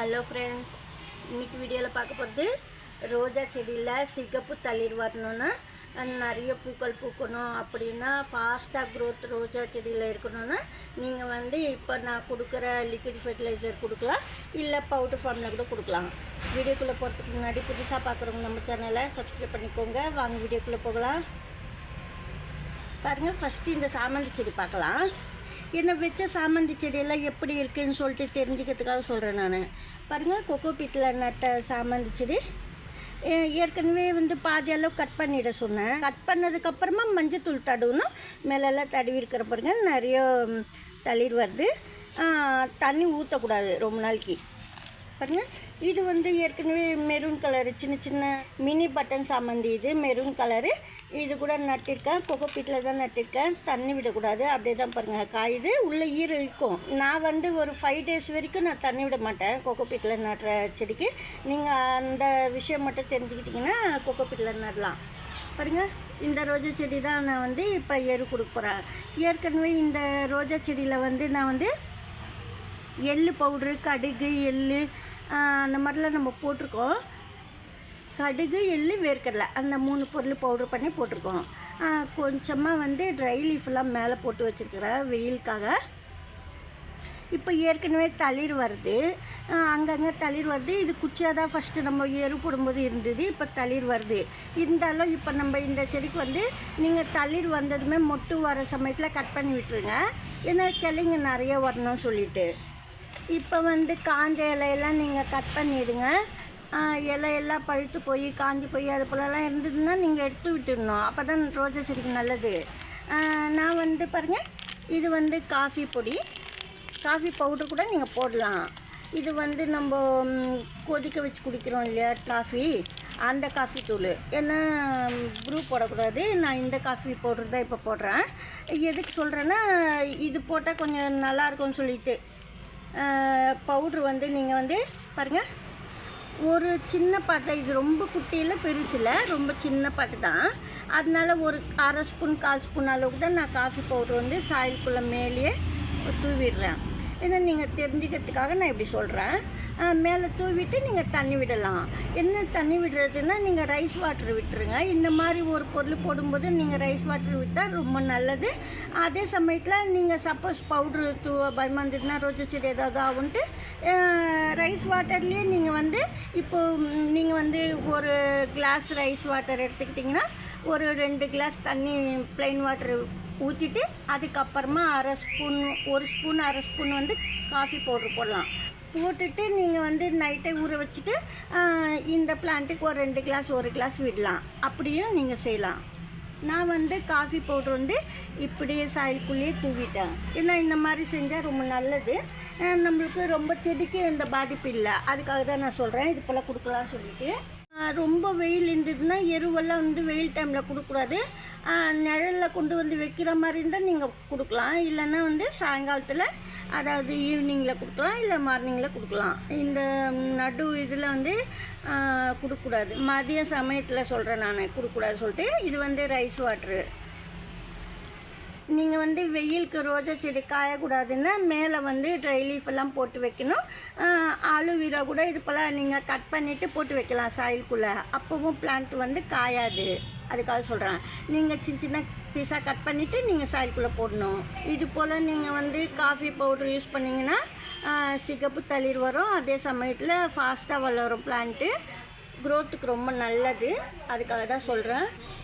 Hello friends இன்றைக்கி வீடியோவில் பார்க்க போகிறது ரோஜா செடியில் சிகப்பு தளிர் வரணும்னா நிறைய பூக்கள் பூக்கணும் அப்படின்னா ஃபாஸ்ட்டாக க்ரோத் ரோஜா செடியில் இருக்கணும்னா நீங்கள் வந்து இப்போ நான் கொடுக்குற லிக்விட் ஃபெர்டிலைசர் கொடுக்கலாம் இல்லை பவுடர் ஃபார்மில் கூட கொடுக்கலாம். வீடியோக்குள்ளே போகிறதுக்கு முன்னாடி புதுசாக பார்க்குறவங்க நம்ம சேனலை சப்ஸ்கிரைப் பண்ணிக்கோங்க. வாங்க வீடியோக்குள்ளே போகலாம். பாருங்கள் ஃபஸ்ட்டு இந்த சாமந்தி செடி பார்க்கலாம். என்னை வச்ச சாமந்தி செடியெல்லாம் எப்படி இருக்குன்னு சொல்லிட்டு தெரிஞ்சுக்கிறதுக்காக சொல்கிறேன் நான். பாருங்கள் கொக்கோ பீட்டில் நட்ட சாமந்தி செடி. ஏற்கனவே வந்து பாதி அளவு கட் பண்ணிட சொன்னேன். கட் பண்ணதுக்கப்புறமா மஞ்சத்தூள் தடவணும் மேலெல்லாம் தடவி இருக்கிற பாருங்க நிறைய தளிர் வருது. தண்ணி ஊற்றக்கூடாது ரொம்ப நாளைக்கு. பாருங்கள் இது வந்து ஏற்கனவே மெரூன் கலரு சின்ன சின்ன மினி பட்டன் சாமந்தி இது மெரூன் கலரு இது கூட நட்டிருக்கேன். கொக்கோ பீட்டில் தான் நட்டிருக்கேன். தண்ணி விடக்கூடாது. அப்படியே தான் பாருங்கள் காயுது உள்ளே ஈர இருக்கும். நான் வந்து ஒரு ஃபைவ் டேஸ் வரைக்கும் நான் தண்ணி விட மாட்டேன். கொக்கோ பீட்டில் நடுற செடிக்கு. நீங்கள் அந்த விஷயம் மட்டும் தெரிஞ்சுக்கிட்டிங்கன்னா கொக்கோ பீட்டில் நடலாம். பாருங்கள் இந்த ரோஜா செடி தான் நான் வந்து இப்போ எரு கொடுக்க போகிறேன் ஏற்கனவே இந்த ரோஜா செடியில் வந்து நான் வந்து எள் பவுட்ரு கடுகு எள் அந்த மாதிரிலாம் நம்ம போட்டிருக்கோம். கடுகு எள்ளு வேர்க்கடலை. அந்த மூணு பொருள் பவுடர் பண்ணி போட்டிருக்கோம். கொஞ்சமாக வந்து ட்ரை லீஃப்லாம் மேலே போட்டு வச்சுருக்கிறேன் வெயிலுக்காக. இப்போ ஏற்கனவே தளிர் வருது. அங்கங்கே தளிர் வருது. இது குச்சியாக தான் ஃபஸ்ட்டு நம்ம எரு போடும்போது இருந்தது. இப்போ தளிர் வருது. இருந்தாலும் இப்போ நம்ம இந்த செடிக்கு வந்து நீங்கள் தளிர் வந்ததுமே மொட்டு வர சமயத்தில் கட் பண்ணி விட்டுருங்க. ஏன்னா கிளைங்க நிறைய வரணும்னு சொல்லிவிட்டு இப்போ வந்து காஞ்ச இலையெல்லாம் நீங்கள் கட் பண்ணிடுங்க. இலையெல்லாம் பழுத்து போய் காஞ்சி போய் அது போலலாம் இருந்ததுன்னா நீங்கள் எடுத்து விட்டுடணும். அப்போ தான் ரோஜா செடிக்கு நல்லது. நான் வந்து பாருங்கள் இது வந்து காஃபி பொடி. காஃபி பவுடர் கூட நீங்கள் போடலாம். இது வந்து நம்ம கொதிக்க வச்சு குடிக்கிறோம் இல்லையா காஃபி? அந்த காஃபி தூள். ஏன்னா ப்ரூ போடக்கூடாது. நான் இந்த காஃபி பவுடர் தான் இப்போ போடுறேன். எதுக்கு சொல்கிறேன்னா இது போட்டால் கொஞ்சம் நல்லா இருக்கும்னு சொல்லிட்டு. பவுட்ரு வந்து நீங்கள் வந்து பாருங்கள் ஒரு சின்ன பாட்டை இது ரொம்ப குட்டியில் பெருசில் ரொம்ப சின்ன பாட்டு தான். அதனால ஒரு அரை ஸ்பூன் கால் ஸ்பூன் அளவுக்கு தான் நான் காஃபி பவுடர் வந்து சாயலுக்குள்ளே மேலேயே தூவிடுறேன். ஏன்னா நீங்கள் தெரிஞ்சுக்கிறதுக்காக நான் இப்படி சொல்கிறேன் மேலே தூவிட்டு நீங்கள் தண்ணி விடலாம். என்ன தண்ணி விடுறதுன்னா நீங்கள் ரைஸ் வாட்டர் விட்டுருங்க. இந்த மாதிரி ஒரு பொருள் போடும்போது நீங்கள் ரைஸ் வாட்டர் விட்டால் ரொம்ப நல்லது. அதே சமயத்தில் நீங்கள் சப்போஸ் பவுட்ரு தூ பயமாக இருந்ததுன்னா ரோஜா செடி ஏதாவது ஆகுன்ட்டு ரைஸ் வாட்டர்லேயே நீங்கள் வந்து இப்போது நீங்கள் வந்து ஒரு கிளாஸ் ரைஸ் வாட்டர் எடுத்துக்கிட்டிங்கன்னா ஒரு ரெண்டு கிளாஸ் தண்ணி ப்ளைன் வாட்டர் ஊற்றிட்டு அதுக்கப்புறமா அரை ஸ்பூன் ஒரு ஸ்பூன் அரை ஸ்பூன் வந்து காஃபி பவுட்ரு போடலாம். போட்டுட்டு நீங்கள் வந்து நைட்டை ஊற வச்சுட்டு இந்த பிளான்ட்டுக்கு ஒரு ரெண்டு கிளாஸ் ஒரு கிளாஸ் விடலாம். அப்படியும் நீங்கள் செய்யலாம். நான் வந்து காஃபி பவுட்ரு வந்து இப்படியே சாயலுக்குள்ளேயே தூவிட்டேன். ஏன்னா இந்த மாதிரி செஞ்சால் ரொம்ப நல்லது. நம்மளுக்கு ரொம்ப செடிக்கு எந்த பாதிப்பு இல்லை. அதுக்காக தான் நான் சொல்கிறேன் இது போல் கொடுக்கலாம்னு சொல்லிட்டு. ரொம்ப வெயில் இருந்ததுன்னா எருவெல்லாம் வந்து வெயில் டைமில் கொடுக்கக்கூடாது. நிழலில் கொண்டு வந்து வைக்கிற மாதிரி இருந்தால் நீங்கள் கொடுக்கலாம். இல்லைன்னா வந்து சாயங்காலத்தில் அதாவது ஈவினிங்கில் கொடுக்கலாம் இல்லை மார்னிங்கில் கொடுக்கலாம். இந்த நடு இதில் வந்து கொடுக்கூடாது கொடுக்கக்கூடாது. சமயத்தில் சொல்கிறேன் நான். கொடுக்கக்கூடாது சொல்லிட்டு இது வந்து ரைஸ் வாட்ரு நீங்கள் வந்து வெயிலுக்கு ரோஜா செடி காயக்கூடாதுன்னா மேலே வந்து ட்ரை லீஃப் எல்லாம் போட்டு வைக்கணும். ஆலுவீரா கூட இது போல் நீங்கள் கட் பண்ணிவிட்டு போட்டு வைக்கலாம் சாயிலுக்குள்ளே அப்போவும் பிளான்ட் வந்து காயாது. அதுக்காக சொல்கிறேன் நீங்கள் சின்ன சின்ன பீஸாக கட் பண்ணிவிட்டு நீங்கள் சாயிலுக்குள்ளே போடணும். இது போல் நீங்கள் வந்து காஃபி பவுடர் யூஸ் பண்ணிங்கன்னா சிகப்பு தளிர் வரும். அதே சமயத்தில் ஃபாஸ்ட்டாக வளரும் பிளான்ட்டு க்ரோத்துக்கு ரொம்ப நல்லது. அதுக்காக தான் சொல்கிறேன்